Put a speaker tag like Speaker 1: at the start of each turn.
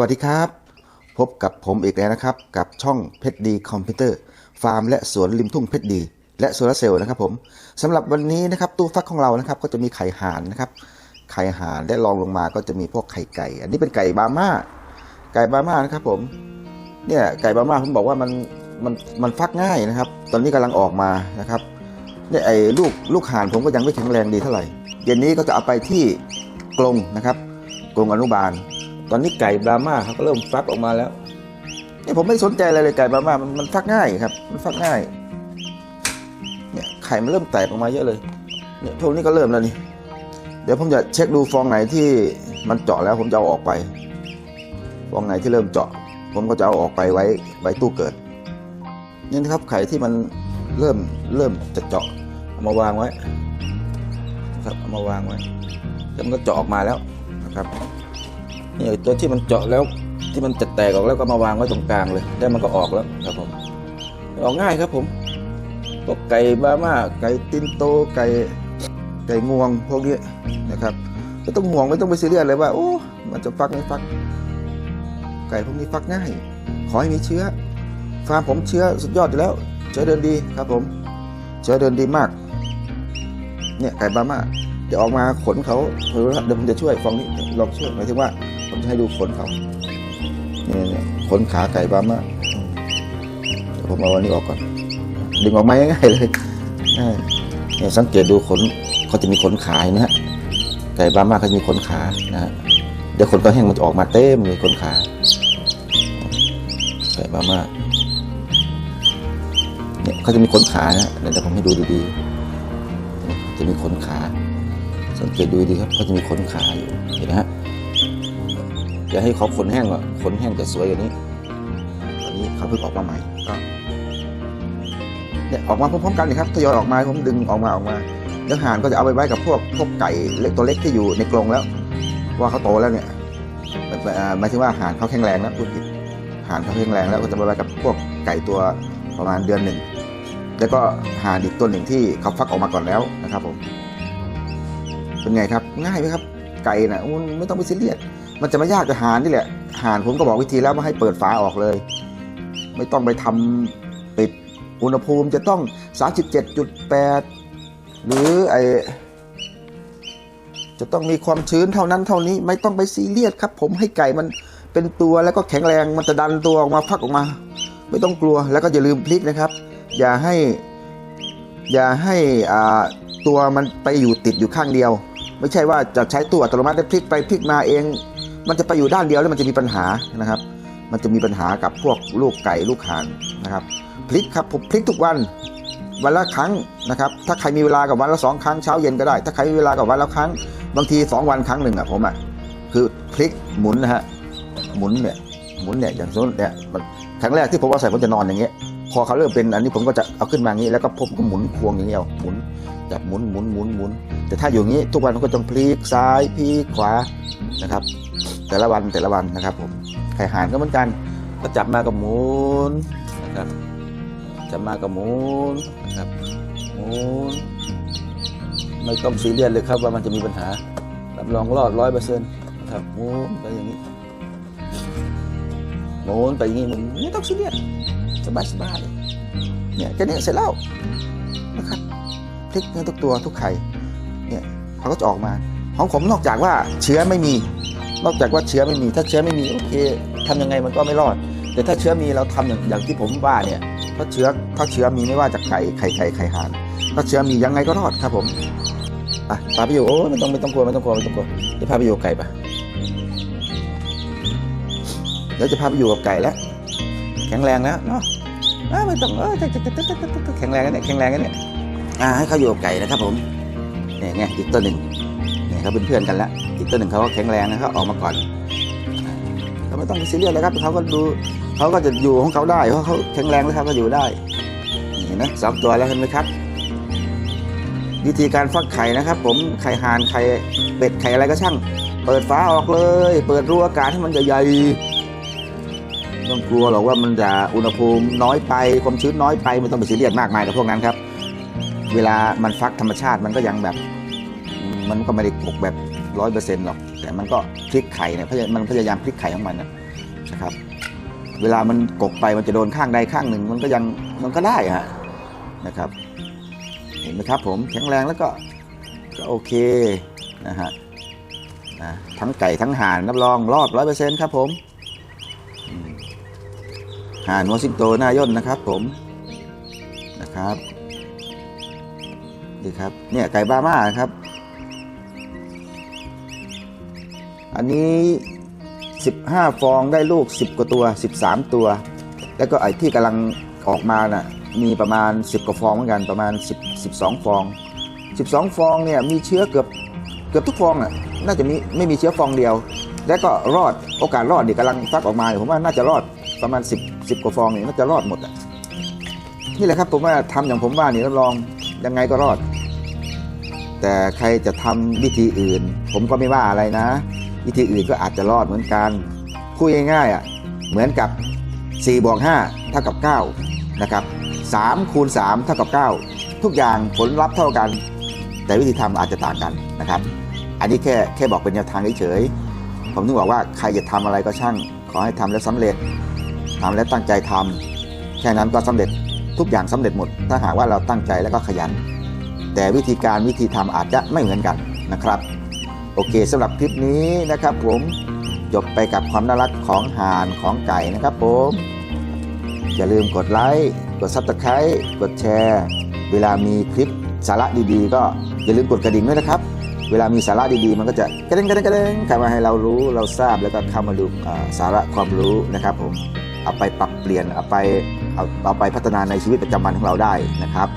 Speaker 1: วัสดีครับ พบกับผมอีกแล้วนะครับ กับช่องเพชรดีคอมพิวเตอร์ ฟาร์มและสวนริมทุ่งเพชรดี และโซลาร์เซลล์นะครับผมสำหรับวันนี้นะครับตู้ฟักของเรานะครับ ก็จะมีไข่ห่านนะครับ ไข่ห่านและรองลงมาก็จะมีพวกไข่ไก่ อันนี้เป็นไก่บาม่าไก่บาม่านะครับผมเนี่ยไก่บาม่าผมบอกว่ามันมันมันฟักง่ายนะครับ ตอนนี้กำลังออกมานะครับเนี่ยไอ้ลูกลูกห่านผมก็ยังไม่แข็งแรงดีเท่าไหร่เย็นนี้ก็จะเอาไปที่กรงนะครับกรงอนุบาล ตอนนี้ไก่บราม่าเขาก็เริ่มฟักออกมาแล้วนี่ผมไม่สนใจอะไรเลยไก่บราม่ามันมันฟักง่ายครับ มันฟักง่าย เนี่ยไข่มันเริ่มแตกออกมาเยอะเลย เนี่ยพวกนี้ก็เริ่มแล้วนี่ เดี๋ยวผมจะเช็คดูฟองไหนที่มันเจาะแล้วผมจะเอาออกไป ฟองไหนที่เริ่มเจาะ ผมก็จะเอาออกไปไว้ไว้ตู้เกิด นี่นะครับไข่ที่มันเริ่มเริ่มจะเจาะเอามาวางไว้ ครับเอามาวางไว้แล้วมันก็เจาะออกมาแล้วนะครับ นี่ตัวที่มันเจาะแล้วที่มันจะแตกออกแล้วก็มาวางไว้ตรงกลางเลยแล้วมันก็ออกแล้วครับผมออกง่ายครับผมพวกไก่บาม่าไก่ตินโตไก่ไก่งวงพวกนี้นะครับไม่ต้องห่วงไม่ต้องไปซีเรียสเลยว่าโอ้มันจะฟักไม่ฟัก ไก่พวกนี้ฟักง่าย ขอให้มีเชื้อฟาร์มผมเชื้อสุดยอดอยู่แล้ว เชื้อเดินดีครับผม เชื้อเดินดีมาก เนี่ยไก่บาม่าเดี๋ยวออกมาขนเขาเดี๋ยวผมจะช่วยฟองนี้ลองช่วยหมายถึงว่า ให้ดูขนเขาเนี่ยเนี่ยขนขาไก่บาม่าเดี๋ยวผมเอาอันนี้ออกก่อน ดึงออกมาง่ายๆเลยเนี่ยสังเกตดูขนเขาจะมีขนขาเห็นะฮะไก่บาม่าเขาจะมีขนขานะฮะเดี๋ยวขนตอนแห้งมันจะออกมาเต็มเลยขนขาไก่บาม่าเนี่ยเขาจะมีขนขานะเดี๋ยวผมให้ดูดีๆจะมีขนขา สังเกตดูดีครับเขาจะมีขนขาอยู่เห็นไหมฮะ อย่าให้เขาขนแห้งอะขนแห้งจะสวยกว่านี้ตอนนี้เขาเพิ่งออกมาใหม่ก็เนี่ยออกมาพร้อมๆกันเลยครับทยอยออกมาผมดึงออกมาออกมาแล้วห่านก็จะเอาไปไว้กับพวกพวกไก่เล็กตัวเล็กที่อยู่ในกรงแล้ว ว่าเขาโตแล้วเนี่ยเอ่อหมายถึงว่าห่านเขาแข็งแรงนะพูดผิดห่านเขาแข็งแรงแล้วก็จะไปไว้กับพวกไก่ตัวประมาณเดือนหนึ่งแล้วก็ห่านอีกตัวหนึ่งที่เขาฟักออกมาก่อนแล้วนะครับผมเป็นไงครับง่ายไหมครับ ไก่นะ่ะมันไม่ต้องไปซีเรียสมันจะไม่ยากกับหานนี่แหละหานผมก็บอกวิธีแล้วว่าให้เปิดฝาออกเลย ไม่ต้องไปทำปิดอุณหภูมิจะต้อง 37.8 หรือไอจะต้องมีความชื้นเท่านั้นเท่านี้ไม่ต้องไปซีเรียสครับ ผมให้ไก่มันเป็นตัวแล้วก็แข็งแรงมันจะดันตัวออกมาฟักออกมา ไม่ต้องกลัวแล้วก็อย่าลืมพลิกนะครับ อย่าให้ อย่าให้อ่าตัวมันไปอยู่ติดอยู่ข้างเดียว ไม่ใช่ว่าจะใช้ตัวอัตโนมัติได้พลิกไปพลิกมาเอง มันจะไปอยู่ด้านเดียวแล้วมันจะมีปัญหานะครับ มันจะมีปัญหากับพวกลูกไก่ลูกห่านนะครับ พลิกครับผมพลิกทุกวันวันละครั้งนะครับ ถ้าใครมีเวลากับวันละสองครั้งเช้าเย็นก็ได้ ถ้าใครมีเวลากับวันละครั้ง บางทีสองวันครั้งหนึ่งอะผมอะคือพลิกหมุนนะฮะหมุนเนี่ยหมุนเนี่ยอย่างสมมติเนี่ยครั้งแรกที่ผมเอาใส่ผมจะนอนอย่างเงี้ย พอเขาเริ่มเป็นอันนี้ผมก็จะเอาขึ้นมาอย่างนี้ แล้วก็ผมก็หมุนควงอย่างเงี้ยเอาหมุนจับหมุนหมุนหมุนหมุน แต่ถ้าอยู่งี้ทุกวันมันก็ต้องพลิกซ้ายพลิกขวานะครับ แต่ละวันแต่ละวันนะครับ ผมไข่ห่านก็เหมือนกัน ก็จับมากับหมุนนะครับจับมากับหมุนนะครับหมุนไม่ต้องซีเรียสเลยครับว่ามันจะมีปัญหารับรองรอดร้อยเปอร์เซ็นต์นะครับหมุนไปอย่างนี้หมุนไปอย่างนี้หมุนไม่ต้องซีเรียส สบายสบายเนี่ยแค่นี้เสร็จแล้วนะครับพลิกให้ทุกตัวทุกไข่เนี่ยเขาก็จะออกมาของผมนอกจากว่าเชื้อไม่มี นอกจากว่าเชื้อไม่มี ถ้าเชื้อไม่มีโอเคทำยังไงมันก็ไม่รอด แต่ถ้าเชื้อมีเราทำอย่างอย่างที่ผมว่าเนี่ยถ้าเชื้อถ้าเชื้อมีไม่ว่าจากไข่ไข่ไข่ไข่ห่านถ้าเชื้อมียังไงก็รอดครับผมอะพาไปอยู่โอ้ไม่ต้องไม่ต้องกลัวไม่ต้องกลัวไม่ต้องกลัวเดี๋ยวพาไปอยู่กับไก่ปะเดี๋ยวจะพาไปอยู่กับไก่แล้ว แข็งแรงแล้วเนาะไม่ต้องเออแข็งแรงกันเนี่ยแข็งแรงกันเนี่ยอ่าให้เขาอยู่กับไก่นะครับผมเนี่ยไงอีกตัวหนึ่งเนี่ยเขาเป็นเพื่อนกันแล้วอีกตัวหนึ่งเขาก็แข็งแรงนะเขาออกมาก่อนเขาไม่ต้องซีเรียสเลยครับเขาก็ดูเขาก็จะอยู่ของเขาได้เพราะเขาแข็งแรงแล้วเขาก็อยู่ได้นี่เห็นไหมสองตัวแล้วเห็นไหมครับ วิธีการฟักไข่นะครับ ผมไข่ห่านไข่เป็ดไข่อะไรก็ช่าง เปิดฝาออกเลย เปิดรูอากาศให้มันใหญ่ๆ ต้องกลัวหรอกว่ามันจะอุณหภูมิน้อยไปความชื้นน้อยไปไม่ต้องไปซีเรียสมากมายกับพวกนั้นครับ เวลามันฟักธรรมชาติมันก็ยังแบบ มันก็ไม่ได้ปกแบบร้อยเปอร์เซ็นต์หรอก แต่มันก็พลิกไข่เนี่ยมันพยายามพลิกไข่ของมันนะนะครับ เวลามันกกไปมันจะโดนข้างใดข้างหนึ่ง มันก็ยังมันก็ได้ฮะนะครับ เห็นไหมครับ ผมแข็งแรงแล้วก็ก็โอเคนะฮะนะทั้งไก่ทั้งห่านรับรองรอดร้อยเปอร์เซ็นต์ครับผม ห่านหัวสิงโตหน้าย่นนะครับผมนะครับนี่ครับเนี่ยไก่บาม่าครับ อันนี้ 15 ฟองได้ลูก 10 กว่าตัว 13 ตัว แล้วก็ไอ้ที่กำลังออกมาน่ะมีประมาณ 10 กว่าฟองเหมือนกันประมาณ 10 12 ฟอง 12 ฟองเนี่ยมีเชื้อเกือบเกือบทุกฟองอะน่าจะมีไม่มีเชื้อฟองเดียว แล้วก็รอดโอกาสรอดเนี่ยกำลังฟักออกมาผมว่าน่าจะรอด ประมาณ 10 10กว่าฟองเนี่ยน่าจะรอดหมดอะนี่แหละครับผมว่าทำอย่างผมว่านี่รับรองยังไงก็รอด แต่ใครจะทำวิธีอื่น ผมก็ไม่ว่าอะไรนะ วิธีอื่นก็อาจจะรอดเหมือนกันพูดง่ายๆอะเหมือนกับ4บวก5เท่ากับ9นะครับ3คูณ3เท่ากับ 9 ทุกอย่างผลลัพธ์เท่ากัน แต่วิธีทำอาจจะต่างกันนะครับ อันนี้แค่แค่บอกเป็นแนวทางเฉยๆผมถึงบอกว่าใครจะทำอะไรก็ช่าง ขอให้ทำแล้วสำเร็จ ทำแล้วตั้งใจทำแค่นั้นก็สำเร็จทุกอย่างสำเร็จหมด ถ้าหากว่าเราตั้งใจแล้วก็ขยัน แต่วิธีการวิธีทำอาจจะไม่เหมือนกันนะครับ โอเคสำหรับคลิปนี้นะครับ ผมจบไปกับความน่ารักของห่านของไก่นะครับผมอย่าลืมกดไลค์กดซับสไครต์กดแชร์ เวลามีคลิปสาระดีๆ ก็อย่าลืมกดกระดิ่งด้วยนะครับ เวลามีสาระดีๆ มันก็จะกระเด้งกระเด้งกระเด้งเข้ามาให้เรารู้เราทราบแล้วก็เข้ามาดูสาระความรู้นะครับผม เอาไปปรับเปลี่ยนเอาไปเอาเอาไปพัฒนาในชีวิตประจำวันของเราได้นะครับ